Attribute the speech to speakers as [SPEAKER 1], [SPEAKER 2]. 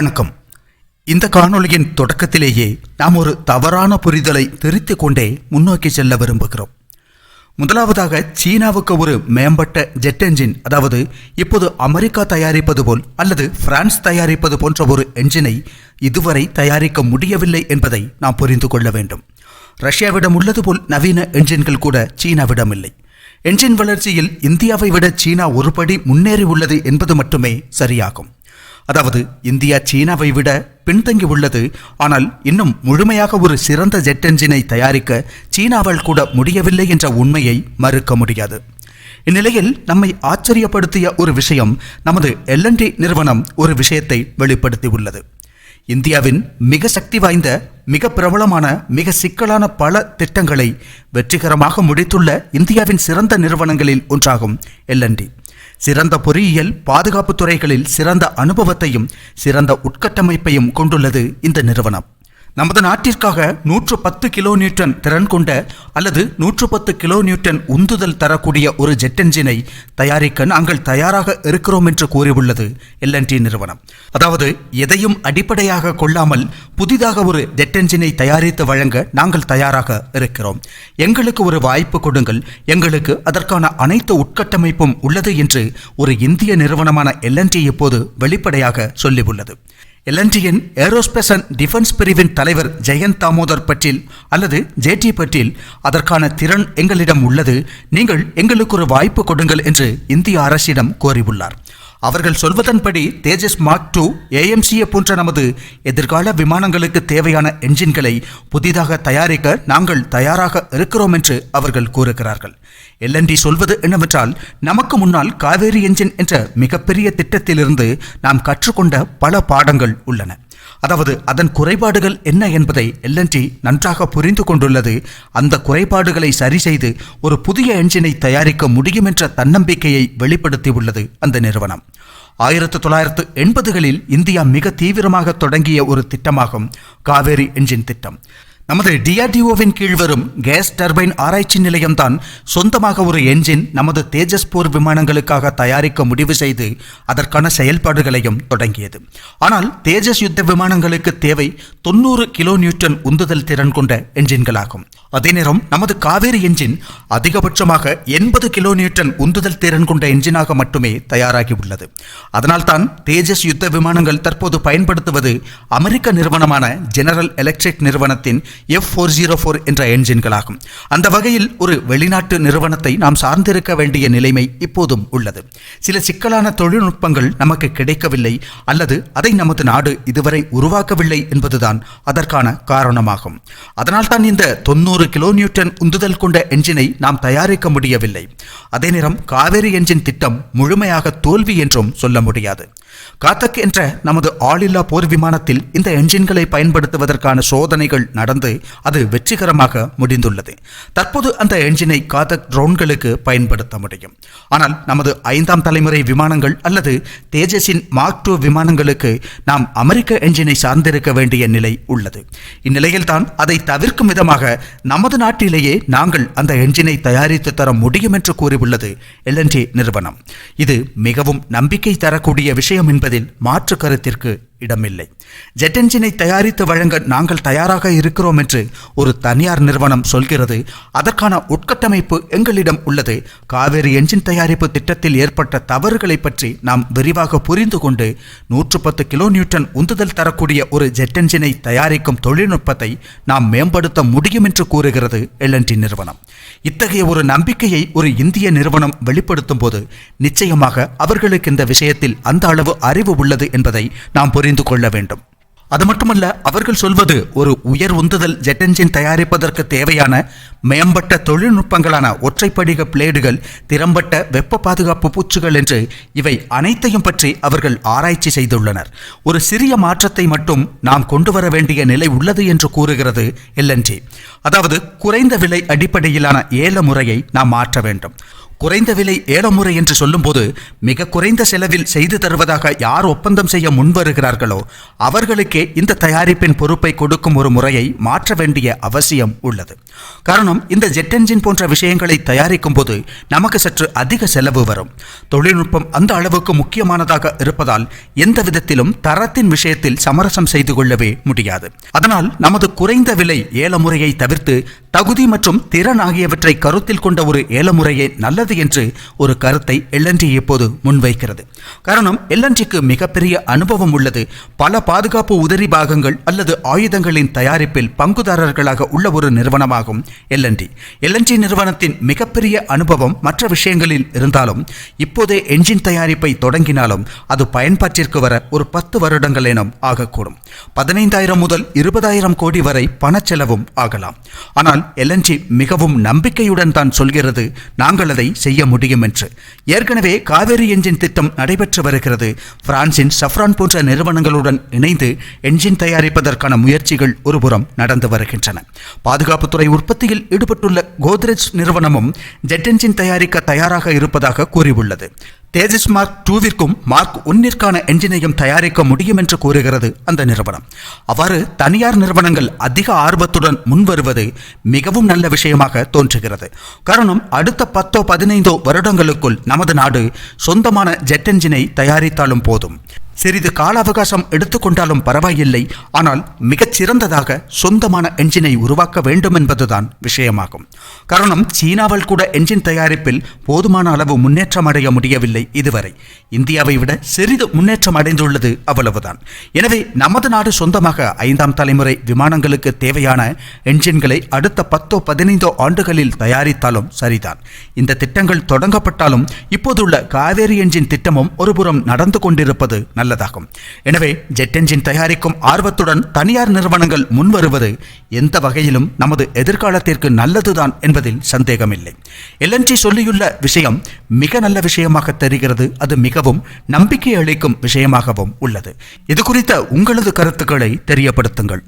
[SPEAKER 1] வணக்கம். இந்த காணொளியின் தொடக்கத்திலேயே நாம் ஒரு தவறான புரிதலை திருத்திக் கொண்டே முன்னோக்கி செல்ல விரும்புகிறோம். முதலாவதாக சீனாவுக்கு ஒரு மேம்பட்ட ஜெட் என்ஜின் அதாவது இப்போது அமெரிக்கா தயாரிப்பது போல் அல்லது பிரான்ஸ் தயாரிப்பது போன்ற ஒரு என்ஜினை இதுவரை தயாரிக்க முடியவில்லை என்பதை நாம் புரிந்து கொள்ள வேண்டும். ரஷ்யாவிடம் உள்ளது போல் நவீன என்ஜின்கள் கூட சீனாவிடம் இல்லை. என்ஜின் வளர்ச்சியில் இந்தியாவை விட சீனா ஒருபடி முன்னேறி உள்ளது என்பது மட்டுமே சரியாகும். அதாவது இந்தியா சீனாவை விட பின்தங்கி உள்ளது. ஆனால் இன்னும் முழுமையாக ஒரு சிறந்த ஜெட் என்ஜினை தயாரிக்க சீனாவால் கூட முடியவில்லை என்ற உண்மையை மறுக்க முடியாது. இந்நிலையில் நம்மை ஆச்சரியப்படுத்திய ஒரு விஷயம் நமது எல்என்டி நிறுவனம் ஒரு விஷயத்தை வெளிப்படுத்தியுள்ளது இந்தியாவின் மிக சக்தி வாய்ந்த மிக பிரபலமான மிக சிக்கலான பல திட்டங்களை வெற்றிகரமாக முடித்துள்ள இந்தியாவின் சிறந்த நிறுவனங்களில் ஒன்றாகும் எல்என்டி சிறந்த பொறியியல் பாதுகாப்பு துறைகளில் சிறந்த அனுபவத்தையும் சிறந்த உட்கட்டமைப்பையும் கொண்டுள்ளது இந்த நிறுவனம். நமது நாட்டிற்காக நூற்று பத்து கிலோ நியூட்டன் திறன் கொண்ட அல்லது நூற்று பத்து கிலோ நியூட்டன் உந்துதல் தரக்கூடிய ஒரு ஜெட் என்ஜினை தயாரிக்க நாங்கள் தயாராக இருக்கிறோம் என்று கூறியுள்ளது எல்என்டி நிறுவனம். அதாவது எதையும் அடிப்படையாக கொள்ளாமல் புதிதாக ஒரு ஜெட் என்ஜினை தயாரித்து வழங்க நாங்கள் தயாராக இருக்கிறோம். எங்களுக்கு ஒரு வாய்ப்பு கொடுங்கள். எங்களுக்கு அதற்கான அனைத்து உட்கட்டமைப்பும் உள்ளது என்று ஒரு இந்திய நிறுவனமான எல்என்டி இப்போது வெளிப்படையாக சொல்லியுள்ளது. எல்என்டியின் ஏரோஸ்பேஸ் அண்ட் டிஃபென்ஸ் பிரிவின் தலைவர் ஜெயந்த் தாமோதர் பட்டில் அல்லது ஜேடி பட்டில் அதற்கான திறன் எங்களிடம் உள்ளது. நீங்கள் எங்களுக்கு ஒரு வாய்ப்பு கொடுங்கள் என்று இந்திய அரசிடம் கோரியுள்ளார். அவர்கள் சொல்வதன்படி தேஜஸ் மார்க் டூ ஏஎம்சிஏ போன்ற நமது எதிர்கால விமானங்களுக்கு தேவையான என்ஜின்களை புதிதாக தயாரிக்க நாங்கள் தயாராக இருக்கிறோம் என்று அவர்கள் கூறுகிறார்கள். எல்என்டி சொல்வது என்னவென்றால் நமக்கு முன்னால் காவேரி என்ஜின் என்ற மிகப்பெரிய திட்டத்திலிருந்து நாம் கற்றுக்கொண்ட பல பாடங்கள் உள்ளன. அதாவது அதன் குறைபாடுகள் என்ன என்பதை எல்என்டி நன்றாக புரிந்து கொண்டுள்ளது. அந்த குறைபாடுகளை சரி செய்து ஒரு புதிய என்ஜினை தயாரிக்க முடியும் என்ற தன்னம்பிக்கையை வெளிப்படுத்தியுள்ளது அந்த நிறுவனம். ஆயிரத்து தொள்ளாயிரத்து எண்பதுகளில் இந்தியா மிக தீவிரமாக தொடங்கிய ஒரு திட்டமாகும் காவேரி என்ஜின் திட்டம். நமது டிஆர்டிஓவின் கீழ் வரும் கேஸ் டர்பைன் ஆராய்ச்சி நிலையம்தான் சொந்தமாக ஒரு என்ஜின் நமது தேஜஸ் போர் விமானங்களுக்காக தயாரிக்க முடிவு செய்து அதற்கான செயல்பாடுகளையும் தொடங்கியது. ஆனால் தேஜஸ் யுத்த விமானங்களுக்கு தேவை தொண்ணூறு கிலோ நியூட்டன் உந்துதல் திறன் கொண்ட என்ஜின்களாகும் அதே நேரம் நமது காவேரி என்ஜின் அதிகபட்சமாக எண்பது கிலோ நியூட்டன் உந்துதல் திறன் கொண்ட என்ஜினாக மட்டுமே தயாராகி உள்ளது. அதனால்தான் தேஜஸ் யுத்த விமானங்கள் தற்போது பயன்படுத்துவது அமெரிக்க நிறுவனமான ஜெனரல் எலக்ட்ரிக் நிறுவனத்தின் எஃப் ஃபோர் ஜீரோ ஃபோர் என்ற என்ஜின்களாகும். அந்த வகையில் ஒரு வெளிநாட்டு நிறுவனத்தை நாம் சார்ந்திருக்க வேண்டிய நிலைமை இப்போதும் உள்ளது. சில சிக்கலான தொழில்நுட்பங்கள் நமக்கு கிடைக்கவில்லை அல்லது அதை நமது நாடு இதுவரை உருவாக்கவில்லை என்பதுதான் அதற்கான காரணமாகும். அதனால்தான் இந்த தொண்ணூறு கிலோ நியூட்டன் உந்துதல் கொண்ட என்ஜினை நாம் தயாரிக்க முடியவில்லை. அதே நேரம் காவேரி என்ஜின் திட்டம் முழுமையாக தோல்வி என்றும் சொல்ல முடியாது. காத்தக் என்ற நமது ஆளில்லா போர் விமானத்தில் இந்த என்ஜின்களை பயன்படுத்துவதற்கான சோதனைகள் நடந்து அது வெற்றிகரமாக முடிந்துள்ளது. தற்போது அந்த என்ஜினை காதக் ட்ரோன்களுக்கு பயன்படுத்த முடியும். ஆனால் நமது ஐந்தாம் தலைமுறை விமானங்கள் அல்லது தேஜஸின் மார்க் டூ விமானங்களுக்கு நாம் அமெரிக்க என்ஜினை சார்ந்திருக்க வேண்டிய நிலை உள்ளது. இந்நிலையில் தான் அதை தவிர்க்கும் விதமாக நமது நாட்டிலேயே நாங்கள் அந்த என்ஜினை தயாரித்து தர முடியும் என்று கூறியுள்ளது எல்என்டி நிறுவனம். இது மிகவும் நம்பிக்கை தரக்கூடிய விஷயம் என்பதில் மாற்று கருத்திற்கு இடமில்லை. ஜெட் என்ஜினை தயாரித்து வழங்க நாங்கள் தயாராக இருக்கிறோம் என்று ஒரு தனியார் நிறுவனம் சொல்கிறது. அதற்கான உட்கட்டமைப்பு எங்களிடம் உள்ளது. காவேரி என்ஜின் தயாரிப்பு திட்டத்தில் ஏற்பட்ட தவறுகளை பற்றி நாம் விரிவாக புரிந்து கொண்டு நூற்று பத்து கிலோ நியூட்டன் உந்துதல் தரக்கூடிய ஒரு ஜெட் என்ஜினை தயாரிக்கும் தொழில்நுட்பத்தை நாம் மேம்படுத்த முடியும் என்று கூறுகிறது எல்என்டி நிறுவனம். இத்தகைய ஒரு நம்பிக்கையை ஒரு இந்திய நிறுவனம் வெளிப்படுத்தும் போது நிச்சயமாக அவர்களுக்கு இந்த விஷயத்தில் அந்த அளவு அறிவு உள்ளது என்பதை நாம் புரிந்து கொள்ள வேண்டும். அது மட்டுமல்ல அவர்கள் சொல்வது ஒரு உயர் உந்துதல் ஜெட் என்ஜின் தயாரிப்பதற்கு தேவையான மேம்பட்ட தொழில்நுட்பங்களான ஒற்றைப்படிக பிளேடுகள் திறம்பட்ட வெப்ப பாதுகாப்பு பூச்சுகள் என்று இவை அனைத்தையும் பற்றி அவர்கள் ஆராய்ச்சி செய்துள்ளனர். ஒரு சிறிய மாற்றத்தை மட்டும் நாம் கொண்டு வர வேண்டிய நிலை உள்ளது என்று கூறுகிறது எல்என்ஜி அதாவது குறைந்த விலை அடிப்படையிலான ஏல முறையை நாம் மாற்ற வேண்டும். குறைந்த விலை ஏலமுறை என்று சொல்லும்போது மிக குறைந்த செலவில் செய்து தருவதாக யார் ஒப்பந்தம் செய்ய முன்வருகிறார்களோ அவர்களுக்கே இந்த தயாரிப்பின் பொறுப்பை கொடுக்கும் ஒரு முறையை மாற்ற வேண்டிய அவசியம் உள்ளது. காரணம் இந்த ஜெட் என்ஜின் போன்ற விஷயங்களை தயாரிக்கும் போது நமக்கு சற்று அதிக செலவு வரும். தொழில்நுட்பம் அந்த அளவுக்கு முக்கியமானதாக இருப்பதால் எந்த விதத்திலும் தரத்தின் விஷயத்தில் சமரசம் செய்து கொள்ளவே முடியாது. அதனால் நமது குறைந்த விலை ஏல முறையை தவிர்த்து தகுதி மற்றும் திறன் ஆகியவற்றை கருத்தில் கொண்ட ஒரு ஏலமுறையை நல்லது என்று ஒரு கருத்தை எல்என்டி இப்போது முன்வைக்கிறது. காரணம் எல்என்டிக்கு மிகப்பெரிய அனுபவம் உள்ளது. பல பாதுகாப்பு உதிரி பாகங்கள் அல்லது ஆயுதங்களின் தயாரிப்பில் பங்குதாரர்களாக உள்ள ஒரு நிறுவனமாகும் எல்என்டி எல்என்டி நிறுவனத்தின் மிகப்பெரிய அனுபவம் மற்ற விஷயங்களில் இருந்தாலும் இப்போதே என்ஜின் தயாரிப்பை தொடங்கினாலும் அது பயன்பாட்டிற்கு வர ஒரு பத்து வருடங்கள் எனும் ஆகக்கூடும். பதினைந்தாயிரம் முதல் இருபதாயிரம் கோடி வரை பணச்செலவும் ஆகலாம். ஆனால் எல்என்டி மிகவும் நம்பிக்கையுடன் தான் சொல்கிறது நாங்கள் அதை செய்ய முடியும் என்று. ஏற்கனவே காவேரி என்ஜின் திட்டம் நடைபெற்று வருகிறது. பிரான்சின் சஃப்ரான் போன்ற நிறுவனங்களுடன் இணைந்து என்ஜின் தயாரிப்பதற்கான முயற்சிகள் ஒருபுறம் நடந்து வருகின்றன. பாதுகாப்புத்துறை உற்பத்தியில் ஈடுபட்டுள்ள கோத்ரேஜ் நிறுவனமும் ஜெட் என்ஜின் தயாரிக்க தயாராக இருப்பதாக கூறியுள்ளது. தேஜஸ் மார்க் டூவிற்கும் மார்க் ஒன்னிற்கான என்ஜினையும் தயாரிக்க முடியும் என்று கூறுகிறது அந்த நிறுவனம். அவ்வாறு தனியார் நிறுவனங்கள் அதிக ஆர்வத்துடன் முன்வருவது மிகவும் நல்ல விஷயமாக தோன்றுகிறது. காரணம் அடுத்த பத்தோ பதினைந்தோ வருடங்களுக்குள் நமது நாடு சொந்தமான ஜெட் என்ஜினை தயாரித்தாலும் போதும். சிறிது கால அவகாசம் எடுத்துக்கொண்டாலும் பரவாயில்லை. ஆனால் மிகச் சிறந்ததாக சொந்தமான என்ஜினை உருவாக்க வேண்டும் என்பதுதான் விஷயமாகும். காரணம் சீனாவில் கூட என்ஜின் தயாரிப்பில் போதுமான அளவு முன்னேற்றம் அடைய முடியவில்லை இதுவரை. இந்தியாவை விட சிறிது முன்னேற்றம் அடைந்துள்ளது அவ்வளவுதான். எனவே நமது நாடு சொந்தமாக ஐந்தாம் தலைமுறை விமானங்களுக்கு தேவையான என்ஜின்களை அடுத்த பத்தோ பதினைந்தோ ஆண்டுகளில் தயாரித்தாலும் சரிதான். இந்த திட்டங்கள் தொடங்கப்பட்டாலும் இப்போதுள்ள காவேரி என்ஜின் திட்டமும் ஒருபுறம் நடந்து கொண்டிருப்பது நல்ல நல்லதாகும். எனவே ஜெட் என்ஜின் தயாரிக்கும் ஆர்வத்துடன் தனியார் நிறுவனங்கள் முன்வருவது எந்த வகையிலும் நமது எதிர்காலத்திற்கு நல்லதுதான் என்பதில் சந்தேகமில்லை. எல்என்ஜி சொல்லியுள்ள விஷயம் மிக நல்ல விஷயமாக தெரிகிறது. அது மிகவும் நம்பிக்கை அளிக்கும் விஷயமாகவும் உள்ளது. இது குறித்த உங்களது கருத்துக்களை தெரியப்படுத்துங்கள்.